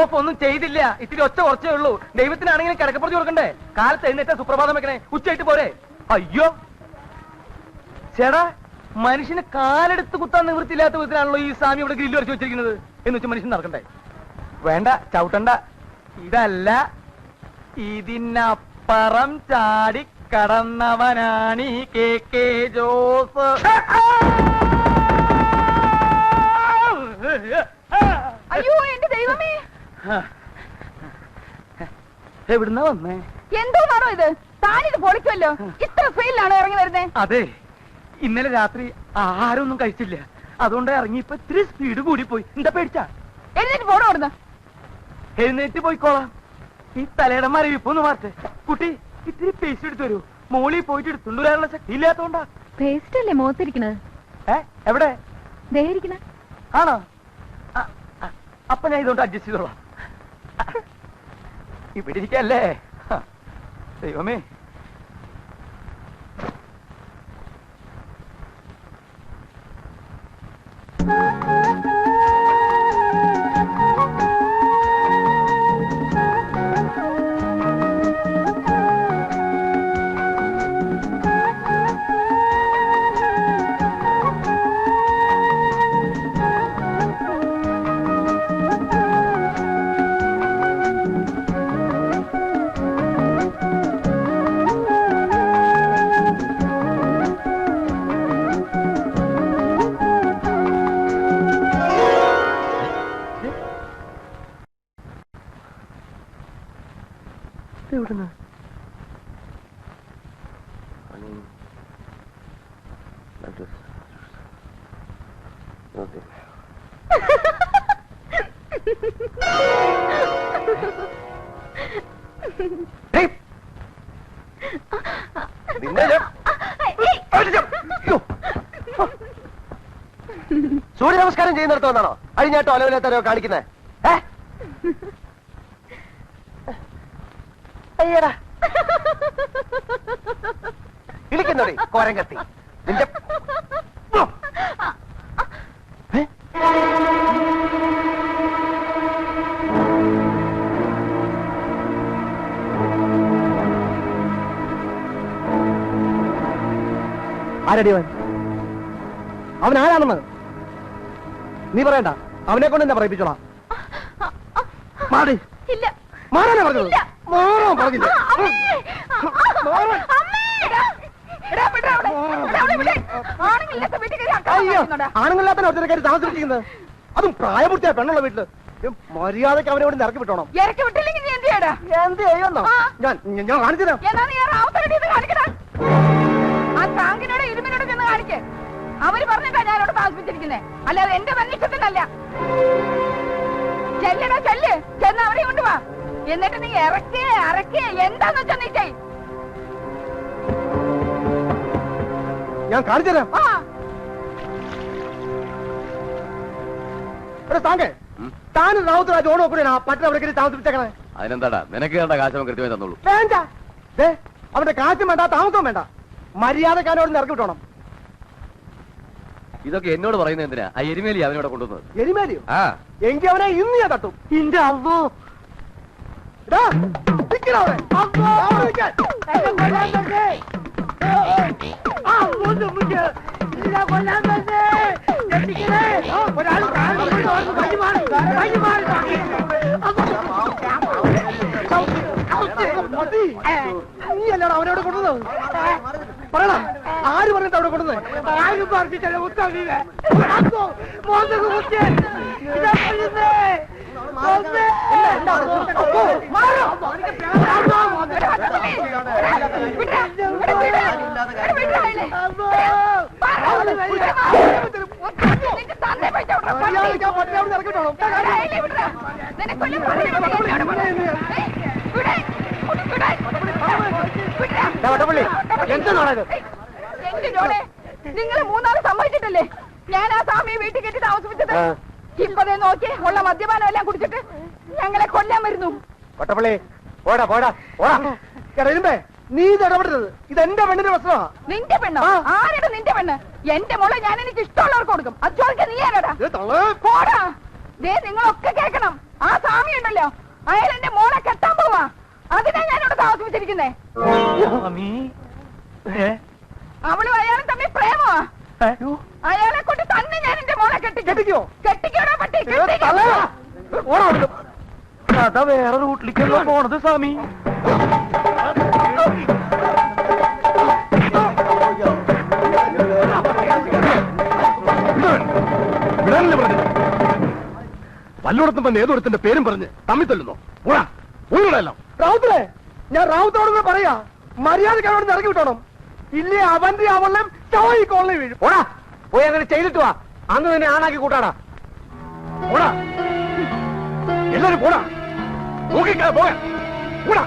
Of ഒന്നും ചെയ്തില്ല. ഇത്തിരി ഒച്ച കുറച്ചേ ഉള്ളൂ. ദൈവത്തിനാണെങ്കിലും കിടക്കപ്പുറത്ത് കൊടുക്കണ്ടേ? കാലത്ത് എഴുന്നേറ്റ സുപ്രഭാതം വെക്കണേ. ഉച്ചയായിട്ട് പോരെ. അയ്യോ. ചേടാ മനുഷ്യന് കാലെടുത്ത് കുത്താൻ നിവൃത്തിയില്ലാത്ത വിധത്തിലാണല്ലോ ഈ സ്വാമി ഇവിടെ ഗ്രില്ല് വരച്ച് വെച്ചിരിക്കുന്നത്. എന്ന് വെച്ച് മനുഷ്യൻ നടക്കണ്ടേ? വേണ്ട ചവിട്ടണ്ട. ഇതല്ല. ഇതിനപ്പുറം ചാടി കടന്നവനാണ് ഈ കെ കെ ജോസ്. അയ്യോ എന്റെ ദൈവമേ. എവിടുന്നാ വന്നേ? എന്തോന്നാണോ ഇത്? താനിത് പൊളിക്കുമല്ലോ ഇത്ര സ്പീഡിലാണോ ഇറങ്ങി വരുന്നേ? അതെ ഇന്നലെ രാത്രി ആഹാരമൊന്നും കഴിച്ചില്ല. അതുകൊണ്ട് ഇറങ്ങിയപ്പോ ഇത്തിരി സ്പീഡ് കൂടി പോയി എന്താ പേടിച്ചാ? എഴുന്നേറ്റ് പോണോ അവിടുന്ന്? എഴുന്നേറ്റ് പോയിക്കോളാം. ഈ തലയുടെ മരവിപ്പൊന്ന് മാറ്റേ കുട്ടി ഇത്തിരി പേസ്റ്റ് എടുത്തു വരൂ മോളിൽ പോയിട്ട് എടുത്തുകൊണ്ട് വരാനുള്ള ശക്തി ഇല്ലാത്തോണ്ടാ പേസ്റ്റ് അല്ലേ മുഖത്തിരിക്കണത് ഏ എവിടെ? ദേഹിരിക്കണ ആണോ? അപ്പൊ ഞാൻ ഇതുകൊണ്ട് അഡ്ജസ്റ്റ് ചെയ്തോളാം. ഇവിടെ ഇരിക്കല്ലേ? ദൈവമേ. സൂര്യ നമസ്കാരം ചെയ്യുന്നിടത്തോന്നാണോ അഴിഞ്ഞാട്ടോ അലവില്ലാത്തരോ കാണിക്കുന്നേ. അയ്യടാ. കോരം കത്തി നിന്റെ? ആരടി അവൻ? അവൻ ആരാണെന്ന്? നീ പറയണ്ട. അവനെ കൊണ്ട് എന്നെ പറയിപ്പിച്ചോളാം. മാടി ഇല്ല. മാറാനാ പറഞ്ഞത്. മാറാൻ പറഞ്ഞില്ല? മാറാൻ. അമ്മേ. എടാ, എടാ, വിടാ അവളെ. എടാ, അവളെ വിട്. ആണുങ്ങളില്ലാത്ത വീട്ടിൽ കയറി താമസിച്ചിരിക്കുന്നത്. അതും പ്രായപൂർത്തിയായ പെണ്ണുള്ള വീട്ടിൽ. മര്യാദയ്ക്ക് അവനെ ഇവിടെ ഇറക്കി വിട്ടോണം. ഇറക്കി വിട്ടില്ലെങ്കിൽ നീ എന്ത് ചെയ്യടാ? എന്ത് ചെയ്യുന്നോ? ഞാൻ ഞാൻ- നീ ആ ഇരുമിനോട് ചെന്ന് കാണിക്ക്. അവർ പറഞ്ഞിട്ടാ ഞാൻ അവിടെ താമസിപ്പിച്ചിരിക്കുന്നേ. അല്ലാതെ എന്റെ മനുഷ്യത്തിനല്ല ചെല്ലടാ ചെല്ല്. ചെന്ന് അവരെ കൊണ്ടുവാ എന്നിട്ട് നീ ഇറക്കേ അറക്കേ എന്താന്ന് വെച്ചാ നീ ചെയ്. ഞാൻ പട്ടണം അവിടെ താമസിപ്പിച്ചേക്കണേ. അതിനെന്താടാ? നിനക്ക് വേണ്ട കാശ് കൃത്യമായി തന്നോളൂ. വേണ്ട. ദേ, അവന്റെ കാറ്റും വേണ്ട വേണ്ട. ഇറക്കി വിട്ടോണം. ഇതൊക്കെ എന്നോട് പറയുന്നത് എന്തിനാ? ആ എരുമേലി അവനോട് കൊണ്ടുവന്നത്. എരിമേലിയോ? ആ. എങ്കിൽ അവനെ ഇന്ന് ഞാൻ തട്ടും. ഇന്റെ അവോ അവിടെ. ഒരാൾ മതി. നീയല്ലടാ അവനോട് കൊണ്ടുവന്നത് പറയണ ആര് പറഞ്ഞിട്ട് അവിടെ കൊണ്ടുവന്നത് ആരും പറഞ്ഞിട്ടല്ല വിട്രാ. നിനക്കൊല്ലം പറയുന്നത് വട്ടപ്പള്ളി, ജോളെ നിങ്ങൾ മൂന്നാൾ സമ്മതിച്ചിട്ടല്ലേ? ഞാൻ ആ സ്വാമിയെ വീട്ടിൽ കെട്ടി താമസിപ്പിച്ചത്. ദേ നോക്കി ഉള്ള മദ്യപാനം എല്ലാം കുടിച്ചിട്ട് ഞങ്ങളെ കൊല്ലാൻ വരുന്നു. വട്ടപ്പള്ളി ഓടാ പോടാ ഓടാ എടാ ഇരുമ്പേ നീ ഇത് ഇടപെടരുത്. ഇത് എന്റെ പെണ്ണിന്റെ പ്രശ്നമാ. നിന്റെ പെണ്ണോ. ആരുടെ നിന്റെ പെണ്ണ്? എന്റെ മോളെ ഞാൻ എനിക്ക് ഇഷ്ടമുള്ളവർക്ക് കൊടുക്കും. അത് ചോദിക്കാൻ നീ ആരാടാ? പോടാ. ദേ നിങ്ങളൊക്കെ കേൾക്കണം. ആ സ്വാമി ഉണ്ടല്ലോ. അയാൾ എന്റെ മോളെ കെട്ടാൻ അതിനാ ഞാനിവിടെ താമസിപ്പിച്ചിരിക്കുന്നേ? അവളും അയാളും തമ്മിൽ പ്രേമോ? അയാളെ കൊണ്ട് തന്നെ ഞാൻ എന്റെ മോളെ കെട്ടിക്കും കെട്ടിക്കോ? കെട്ടിക്കോടാ പട്ടി. ഓടാ. കഥ വേറെ റൂട്ടിലേക്കല്ലോ പോണത് സ്വാമി? വല്ലോടത്തും വന്ന് ഏതൊരുത്തിന്റെ പേരും പറഞ്ഞ് തമ്മിൽ തല്ലുന്നോ ഓടാ ഓടിവിടെല്ലാം റാവുത്തേ ഞാൻ റാവുത്തോട് കൂടെ പറയാ. മര്യാദയ്ക്ക് അവനോട് ഇറങ്ങി വിട്ടോണം. ഇല്ലേ അവന്റെ അവളും ചവയി കോളനി വീഴും. ഓടാ പോയി അങ്ങനെ ചെയ്തിട്ട് വാ. അന്ന് തന്നെ ആണാക്കി കൂട്ടാടാ. ഓടാ. എല്ലാരും പോടാ. നോക്കിക്കാ പോയ ഓടാ.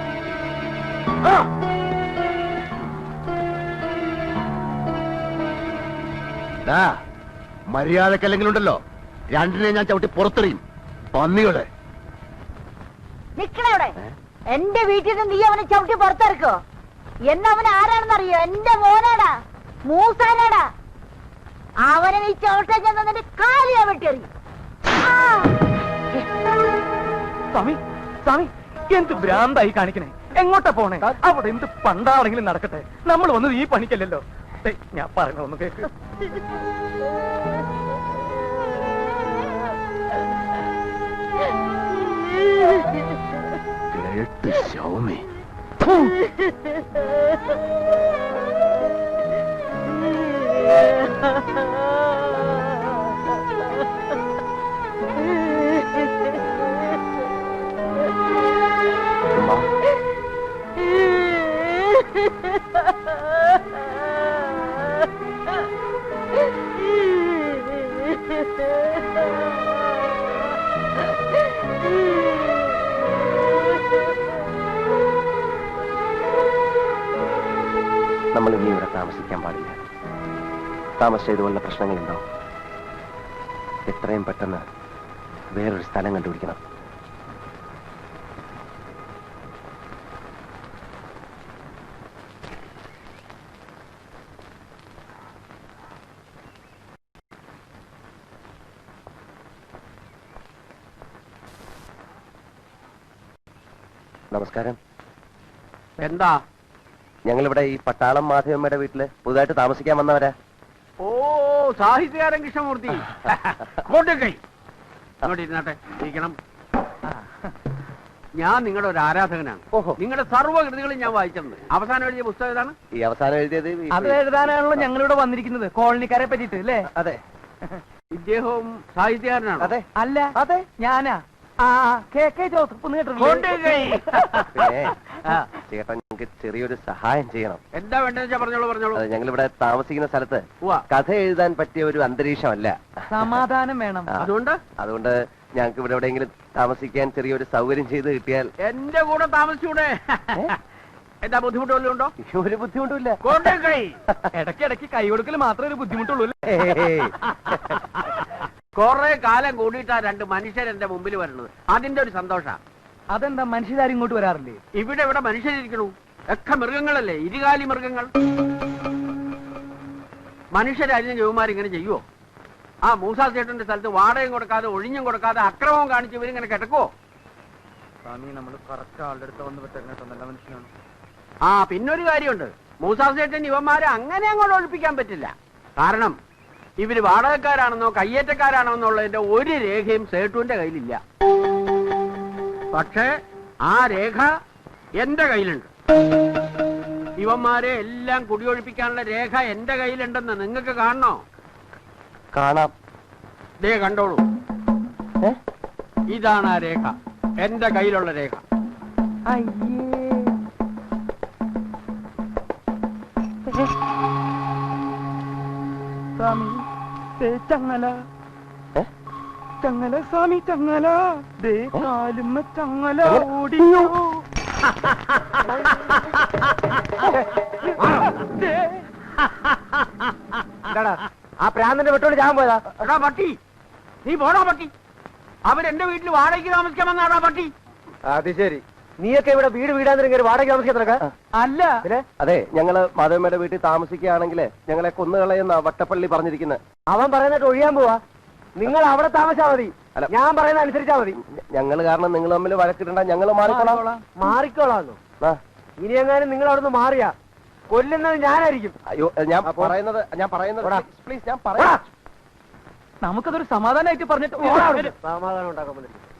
ആ. മര്യാദക്കല്ലെങ്കിലും ഉണ്ടല്ലോ രണ്ടിനെ ഞാൻ ചവിട്ടി പുറത്തെറിയും. പന്നികളെ. നിക്കണവിടെ എന്റെ വീട്ടിൽ നിന്ന് നീ അവനെ ചവിട്ടി പുറത്തിറക്കോ? എന്നെ അവൻ ആരാണെന്നറിയോ എന്റെ മോനാടാ മൂസാനാടാ. അവനെ നീ ചവിട്ടാൻ ചെന്ന നിന്റെ വെട്ടിയറി വെട്ടിയെറിയും. ആ! സ്വാമി സ്വാമി എന്ത് ഭ്രാന്തായി കാണിക്കണേ? എങ്ങോട്ടാ പോണേ? അവിടെ എന്ത് പണ്ടാണെങ്കിലും നടക്കട്ടെ? നമ്മൾ വന്നത് ഈ പണിക്കല്ലല്ലോ. ദേ, ഞാൻ പറഞ്ഞ ഒന്ന് കേക്ക്. കേട്ട് ശൗമി നമ്മൾ ഇനി ഇവിടെ താമസിക്കാൻ പാടില്ല. താമസിച്ച ഇതുപോലുള്ള പ്രശ്നങ്ങളുണ്ടാവും എത്രയും പെട്ടെന്ന് വേറൊരു സ്ഥലം കണ്ടുപിടിക്കണം. നമസ്കാരം. എന്താ? ഞങ്ങളിവിടെ ഈ പട്ടാളം മാധവമ്മയുടെ വീട്ടിൽ പുതുതായിട്ട് താമസിക്കാൻ വന്നവരാ. ഓ സാഹിത്യകാരൻ കൃഷ്ണമൂർത്തി. കൊണ്ടുകൈ അങ്ങോട്ട് ഇരുന്നാട്ടെ ഇരിക്കണം. ഞാൻ നിങ്ങളുടെ ഒരു ആരാധകനാണ്. ഓഹോ. നിങ്ങളുടെ സർവകൃതികളും ഞാൻ വായിച്ചിട്ടുണ്ട്. അവസാനം എഴുതിയ പുസ്തകം ഏതാണ്? ഈ അവസാനം എഴുതിയത് ഈ- അത് എഴുതാനാണല്ലോ ഞങ്ങളിവിടെ വന്നിരിക്കുന്നത് കോളനിക്കാരെ പറ്റിട്ട് അല്ലേ? അതെ. ഇദ്ദേഹവും സാഹിത്യകാരനാണ്? അതെ. അല്ല അതെ. ഞാനാ. ആ കെ കെ ജോസഫ് കേട്ടിട്ടുണ്ട്? കേട്ടിട്ടില്ലേ? കൊണ്ടുകൈ പിന്നെ ചേട്ടൻ ഞങ്ങൾക്ക് ചെറിയൊരു സഹായം ചെയ്യണം. എന്താ വേണ്ടതെന്ന് വെച്ചാ പറഞ്ഞോളൂ പറഞ്ഞോളൂ. ഞങ്ങൾ ഇവിടെ താമസിക്കുന്ന സ്ഥലത്ത് ഉവ്വ. കഥ എഴുതാൻ പറ്റിയ ഒരു അന്തരീക്ഷമല്ല. സമാധാനം വേണം. ആ. അതുകൊണ്ട്? അതുകൊണ്ട് ഞങ്ങൾക്ക് ഇവിടെ എവിടെയെങ്കിലും താമസിക്കാൻ ചെറിയൊരു സൗകര്യം ചെയ്ത് കിട്ടിയാൽ എന്റെ കൂടെ താമസിച്ചൂടെ? എന്താ ബുദ്ധിമുട്ട് വല്ലതും ഉണ്ടോ? ഒരു ബുദ്ധിമുട്ടില്ല ഇടയ്ക്ക് ഇടയ്ക്ക് കൈ കൊടുക്കൽ മാത്രമേ ഒരു ബുദ്ധിമുട്ടുള്ളൂ അല്ലേ? ഏയ്. കൊറേ കാലം കൂടിയിട്ടാ രണ്ട് മനുഷ്യർ എന്റെ മുമ്പിൽ വരുന്നത്. അതിന്റെ ഒരു സന്തോഷ. അതെന്താ മനുഷ്യരാരും ഇങ്ങോട്ട് വരാറില്ലേ? ഇവിടെ ഇവിടെ മനുഷ്യരിക്കണു ഒക്കെ മൃഗങ്ങളല്ലേ ഇരുകാലി മൃഗങ്ങൾ. മനുഷ്യരായിരുന്നു ഇങ്ങനെ ചെയ്യുവോ? ആ മൂസാ ചേട്ടന്റെ സ്ഥലത്ത് വാടകയും കൊടുക്കാതെ ഒഴിഞ്ഞും കൊടുക്കാതെ അക്രമവും കാണിച്ച് ഇവരിങ്ങനെ കിടക്കുവോ? സ്വാമി നമ്മൾ കറക്റ്റ് ആളുടെ അടുത്ത് വന്ന് പറ്റുന്ന നല്ല മനുഷ്യനാണ്. ആ പിന്നൊരു കാര്യമുണ്ട്. മൂസാ ചേട്ടൻ ഇവന്മാരെ അങ്ങനെ അങ്ങോട്ട് ഒഴിപ്പിക്കാൻ പറ്റില്ല. കാരണം ഇവർ വാടകക്കാരാണെന്നോ കയ്യേറ്റക്കാരാണോ എന്നുള്ളതിന്റെ ഒരു രേഖയും സേട്ടുവിന്റെ കയ്യിലില്ല. പക്ഷേ ആ രേഖ എന്റെ കയ്യിലുണ്ട്. ഇവന്മാരെ എല്ലാം കുടിയൊഴിപ്പിക്കാനുള്ള രേഖ എന്റെ കയ്യിലുണ്ടെന്ന് നിങ്ങൾക്ക് കാണണോ? കാണാം. ദേ കണ്ടോളൂ. ഇതാണ് ആ രേഖ. എന്റെ കയ്യിലുള്ള രേഖ. അയ്യേ. സ്വാമി ചങ്ങല? ചങ്ങല സ്വാമി ചങ്ങല ദേ കാലുമ്മ ചങ്ങല? ഓടിയോ. ആ പ്രാന്തന്റെ വെട്ടോട് ഞാൻ പോയതാ? എടാ പട്ടി. നീ പോടാ പട്ടി. അവരെന്റെ വീട്ടിൽ വാടകയ്ക്ക് താമസിക്കാൻ വന്നാടാ പട്ടി. അത് ശരി. നീയൊക്കെ ഇവിടെ വീട് വീടാന്നിരിക്കും വാടക താമസിക്കാൻ അല്ല. അതെ ഞങ്ങൾ മാധവമ്മയുടെ വീട്ടിൽ താമസിക്കുകയാണെങ്കിൽ ഞങ്ങളെ കൊന്നുകളയുന്ന വട്ടപ്പള്ളി പറഞ്ഞിരിക്കുന്നത് അവൻ പറയുന്നിട്ട് ഒഴിയാൻ പോവാ. നിങ്ങൾ അവിടെ താമസിച്ചാ മതി. അല്ല. ഞാൻ പറയുന്ന അനുസരിച്ചാ മതി. ഞങ്ങൾ കാരണം നിങ്ങൾ തമ്മിൽ വഴക്കിടണ്ട ഞങ്ങൾ മാറിക്കോളാം. മാറിക്കോളാന്നു? ആ, ഇനി എങ്ങാനും നിങ്ങൾ അവിടുന്ന് മാറിയാ കൊല്ലുന്നത് ഞാനായിരിക്കും. അയ്യോ ഞാൻ പറയുന്നത് ഞാൻ പറയുന്നത് പോടാ. പ്ലീസ് ഞാൻ പറയാം. നമുക്കതൊരു സമാധാനമായിട്ട് പറഞ്ഞിട്ട്. സമാധാനം ഉണ്ടാക്കാൻ വന്നിരിക്കും